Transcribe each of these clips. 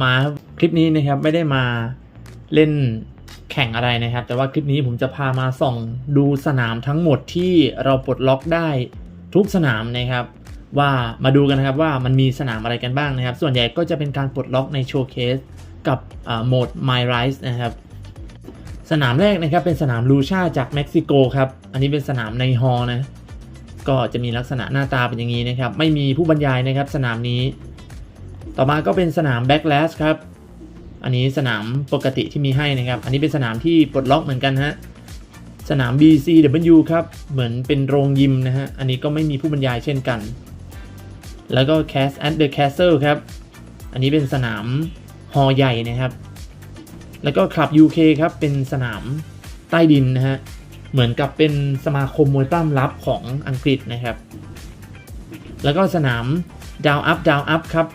มาคลิปนี้นะครับไม่ได้มาเล่นแข่งอะไรนะครับ แต่ว่าคลิปนี้ผมจะพามาส่องดูสนามทั้งหมดที่เราปลดล็อกได้ทุกสนามนะครับ ว่ามาดูกันนะครับว่ามันมีสนามอะไรกันบ้างนะครับ ส่วนใหญ่ก็จะเป็นการปลดล็อกในโชว์เคสกับโหมด My Rise นะครับสนามแรกนะครับเป็นสนามลูชาจากเม็กซิโกครับ อันนี้เป็นสนามในฮอล์นะ ก็จะมีลักษณะหน้าตาเป็นอย่างนี้นะครับ ไม่มีผู้บรรยายนะครับ สนามนี้ ต่อมาก็เป็นสนาม Backlash ครับ อันนี้สนามปกติที่มีให้นะครับ อันนี้เป็นสนามที่ปลดล็อกเหมือนกันฮะ สนาม BCW ครับ เหมือนเป็นโรงยิมนะฮะ อันนี้ก็ไม่มีผู้บรรยายเช่นกัน แล้วก็ Cast at the Castle ครับ อันนี้เป็นสนามฮอใหญ่นะครับ แล้วก็คลับ UK ครับ เป็นสนามใต้ดินนะฮะ เหมือนกับเป็นสมาคมมวยปล้ำลับของอังกฤษนะครับ แล้วก็สนามดาวอัพดาวอัพครับ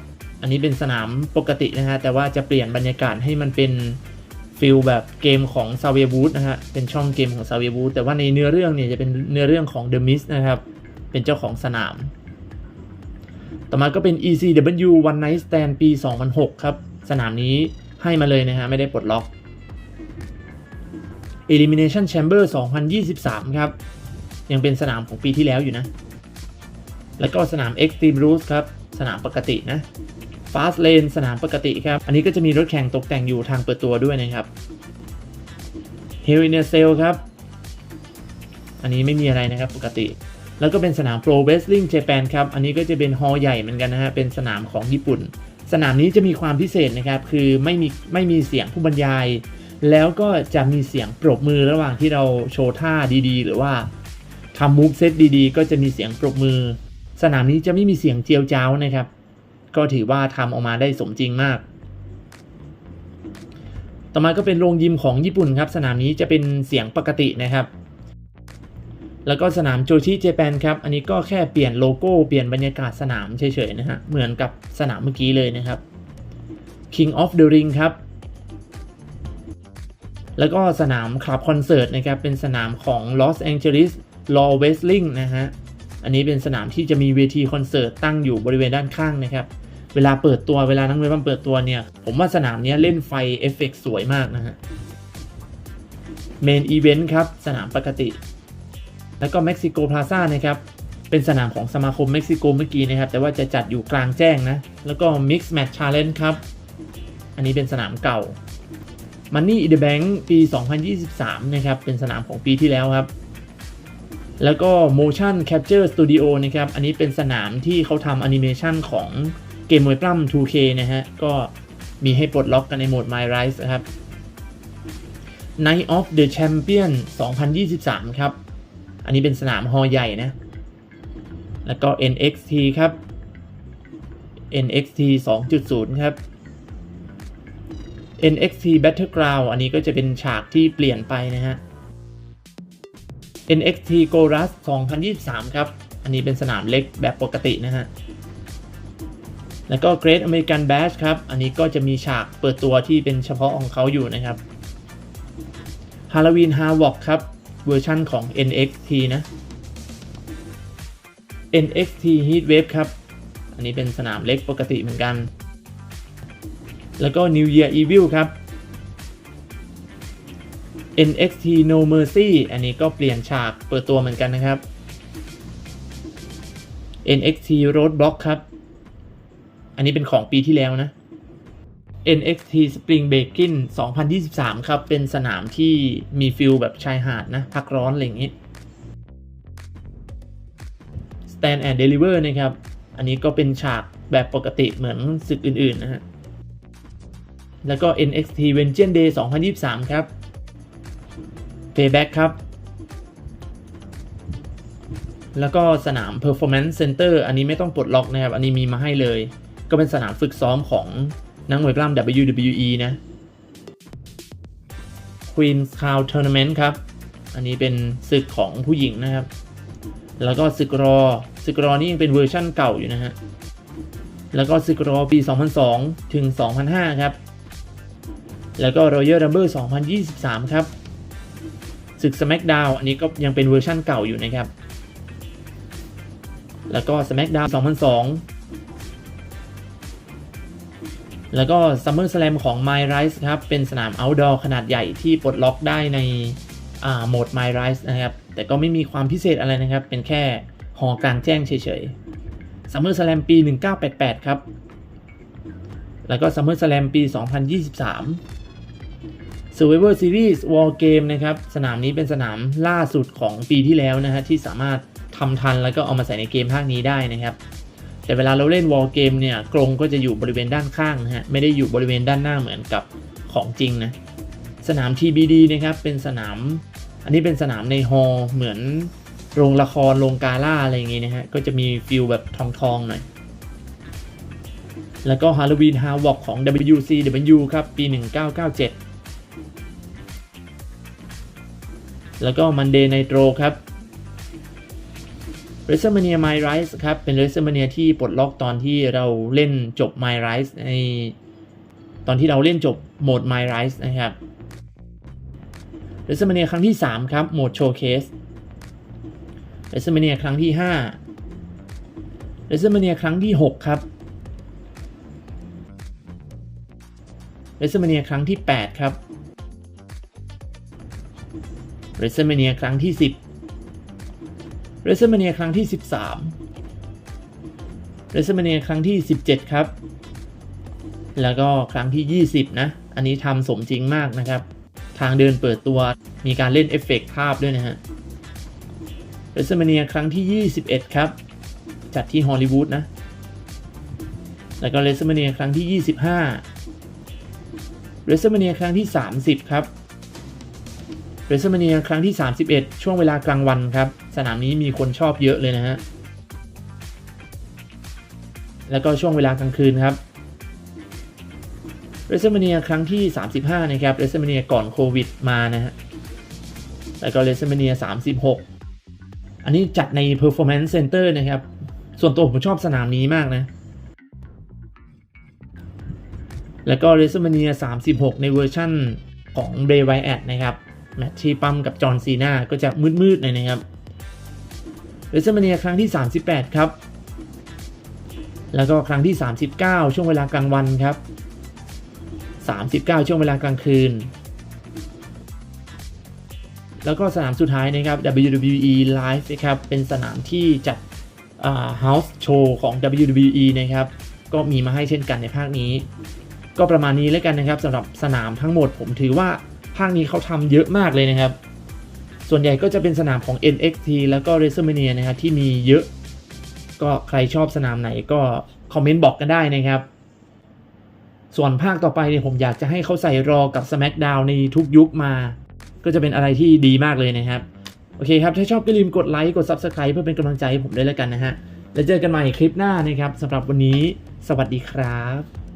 อันนี้เป็นสนามปกตินะฮะ แต่ว่าจะเปลี่ยนบรรยากาศให้มันเป็นฟิลแบบเกมของซาเวียบูธนะฮะ เป็นช่องเกมของซาเวียบูธแต่ว่าในเนื้อเรื่องเนี่ยจะเป็นเนื้อเรื่องของ The Mist นะครับ เป็นเจ้าของสนาม ต่อมาก็เป็น ECW One Night Stand ปี 2006 ครับ สนามนี้ให้มาเลยนะฮะ ไม่ได้ปลดล็อก Elimination Chamber 2023 ครับ ยังเป็นสนามของปีที่แล้วอยู่นะ แล้วก็สนาม Extreme Rules ครับ สนามปกตินะ Fast Lane สนามปกติครับ อันนี้ก็จะมีรถแข่งตกแต่งอยู่ทางเปิดตัวด้วยนะครับ Hell in a Cell ครับ อันนี้ไม่มีอะไรนะครับปกติ แล้วก็เป็นสนาม Pro Wrestling Japan ครับ อันนี้ก็จะเป็นฮอลใหญ่เหมือนกันนะฮะ เป็นสนามของญี่ปุ่น สนามนี้จะมีความพิเศษนะครับ คือไม่มีไม่มีเสียงผู้บรรยาย แล้วก็จะมีเสียงปรบมือระหว่างที่เราโชว์ท่าดีๆ หรือว่าทำมูฟเซตดีๆ ก็จะมีเสียงปรบมือ สนามนี้จะไม่มีเสียงเจียวจ้าวนะครับ ก็ถือว่าทำออกมาได้สมจริงมาก ต่อมาก็เป็นโรงยิมของญี่ปุ่นครับ สนามนี้จะเป็นเสียงปกตินะครับ แล้วก็สนามโจชิเจแปนครับ อันนี้ก็แค่เปลี่ยนโลโก้เปลี่ยนบรรยากาศสนามเฉยๆนะฮะ เหมือนกับสนามเมื่อกี้เลยนะครับ King of the Ring ครับแล้วก็สนามคลับคอนเสิร์ตนะครับ เป็นสนามของ Los Angeles Law Wrestling นะฮะ อันนี้เป็นสนามที่จะมีเวทีคอนเสิร์ตตั้งอยู่บริเวณด้านข้างนะครับ เวลาเปิดตัวเวลานักมวยปั้มเปิดตัวเนี่ย ผมว่าสนามนี้เล่นไฟเอฟเฟกต์สวยมากนะฮะเมนอีเวนต์ครับ สนามปกติ แล้วก็เม็กซิโกพลาซ่านะครับ เป็นสนามของสมาคมเม็กซิโกเมื่อกี้นะครับ แต่ว่าจะจัดอยู่กลางแจ้งนะ แล้วก็ Mix Match Challenge ครับ อันนี้เป็นสนามเก่า Money in the Bank ปี 2023 นะครับ เป็นสนามของปีที่แล้วครับ แล้วก็ Motion Capture Studio นะครับ อันนี้เป็นสนามที่เขาทำแอนิเมชันของเกมมวยปล้ำ 2K นะฮะ ก็มีให้ปลดล็อกกันในโหมด My Rise นะครับ Night of the Champion 2023 ครับ อันนี้เป็นสนามฮอล์ใหญ่นะ แล้วก็ NXT ครับ NXT 2.0 ครับ NXT Battleground อันนี้ก็จะเป็นฉากที่เปลี่ยนไปนะฮะ NXT Go r u s 2023 ครับ อันนี้เป็นสนามเล็กแบบปกตินะฮะ แล้วก็ Great American Bash ครับ อันนี้ก็จะมีฉากเปิดตัวที่เป็นเฉพาะของเขาอยู่นะครับ Halloween Havoc ครับ เวอร์ชั่นของ NXT นะ NXT Heatwave ครับ อันนี้เป็นสนามเล็กปกติเหมือนกัน แล้วก็ New Year Evil ครับ NXT No Mercy อันนี้ก็เปลี่ยนฉากเปิดตัวเหมือนกันนะครับ NXT Roadblock ครับ อันนี้เป็นของปีที่แล้วนะ NXT Spring Breaking 2023 ครับ เป็นสนามที่มีฟิลแบบชายหาดนะ พักร้อนอะไรอย่างนี้ Stand and Deliver นะครับ อันนี้ก็เป็นฉากแบบปกติเหมือนศึกอื่น ๆ นะฮะ แล้วก็ NXT Vengeance Day 2023 ครับ Payback ครับ แล้วก็สนาม Performance Center อันนี้ไม่ต้องปลดล็อกนะครับ อันนี้มีมาให้เลย ก็เป็นสนามฝึกซ้อมของนักมวยปล้ำ WWE นะ Queen's Crown Tournament ครับ อันนี้เป็นศึกของผู้หญิงนะครับ แล้วก็ศึกรอศึกรอนี่ยังเป็นเวอร์ชั่นเก่าอยู่นะฮะ แล้วก็ศึกรอปี 2002 ถึง 2005 ครับ แล้วก็ Royal Rumble 2023 ครับ ศึก SmackDown อันนี้ก็ยังเป็นเวอร์ชั่นเก่าอยู่นะครับ แล้วก็ SmackDown 2002 แล้วก็ Summer Slam ของ My Rise ครับ เป็นสนาม outdoor ขนาดใหญ่ที่ปลดล็อกได้ในโหมด My Rise นะครับ แต่ก็ไม่มีความพิเศษอะไรนะครับ เป็นแค่หอกลางแจ้งเฉยๆ Summer Slam ปี 1988 ครับ แล้วก็ Summer Slam ปี 2023 Survivor Series War Game นะครับ สนามนี้เป็นสนามล่าสุดของปีที่แล้วนะฮะที่สามารถทำทันแล้วก็เอามาใส่ในเกมภาคนี้ได้นะครับ แต่เวลาเราเล่น War Game เนี่ยกรงก็จะอยู่บริเวณด้านข้างนะฮะไม่ได้อยู่บริเวณด้านหน้าเหมือนกับของจริงนะสนาม TBD นะครับเป็นสนาม อันนี้เป็นสนามในฮอลเหมือนโรงละครโรงกาล่าอะไรอย่างงี้นะฮะก็จะมีฟิลแบบทองๆหน่อยแล้วก็ Halloween Havoc ของ WCW ครับปี 1997 แล้วก็ Monday Nitro ครับ WrestleMania My Rise ครับ เป็น WrestleMania ที่ปลดล็อกตอนที่เราเล่นจบ My Rise ในตอนที่เราเล่นจบโหมด My Rise นะครับ WrestleMania ครั้งที่ 3 ครับ โหมด Showcase WrestleMania ครั้งที่5 WrestleMania ครั้งที่ 6 ครับ WrestleMania ครั้งที่ 8 ครับ WrestleMania ครั้งที่ 10 WrestleMania ครั้งที่ 13 WrestleMania ครั้งที่ 17 ครับ แล้วก็ครั้งที่ 20 นะ อันนี้ทำสมจริงมากนะครับ ทางเดินเปิดตัวมีการเล่นเอฟเฟกต์ภาพด้วยนะฮะ WrestleMania ครั้งที่ 21 ครับ จัดที่ฮอลลีวูดนะ แล้วก็ WrestleMania ครั้งที่ 25 WrestleMania ครั้งที่ 30 ครับ WrestleMania ครั้งที่ 31 ช่วงเวลากลางวันครับ สนามนี้มีคนชอบเยอะเลยนะฮะ แล้วก็ช่วงเวลากลางคืนครับ WrestleMania ครั้งที่ 35 นะครับ WrestleMania ก่อนโควิดมานะฮะ แล้วก็ WrestleMania 36 อันนี้จัดใน Performance Center นะครับ ส่วนตัวผมชอบสนามนี้มากนะ แล้วก็ WrestleMania 36 ในเวอร์ชั่นของ Bray w y a t นะครับ แมตช์ที่ปั้มกับจอห์นซีนาก็จะมืดๆหน่อยนะครับ WrestleMania ครั้งที่ 38 ครับ แล้วก็ครั้งที่ 39 ช่วงเวลากลางวันครับ 39 ช่วงเวลากลางคืน แล้วก็สนามสุดท้ายนะครับ WWE Live นะครับเป็นสนามที่จัด House Show ของ WWE นะครับ ก็มีมาให้เช่นกันในภาคนี้ ก็ประมาณนี้แล้วกันนะครับสำหรับสนามทั้งหมดผมถือว่า ภาคนี้เขาทำเยอะมากเลยนะครับ ส่วนใหญ่ก็จะเป็นสนามของ NXT แล้วก็ WrestleMania นะครับที่มีเยอะ ก็ใครชอบสนามไหนก็คอมเมนต์บอกกันได้นะครับ ส่วนภาคต่อไปเนี่ยผมอยากจะให้เขาใส่รอกับ SmackDown ในทุกยุคมา ก็จะเป็นอะไรที่ดีมากเลยนะครับ โอเคครับ ถ้าชอบก็ลืมกดไลค์ กด Subscribe เพื่อเป็นกำลังใจให้ผมด้วยแล้วกันนะฮะ แล้วเจอกันใหม่คลิปหน้านะครับสำหรับวันนี้ สวัสดีครับ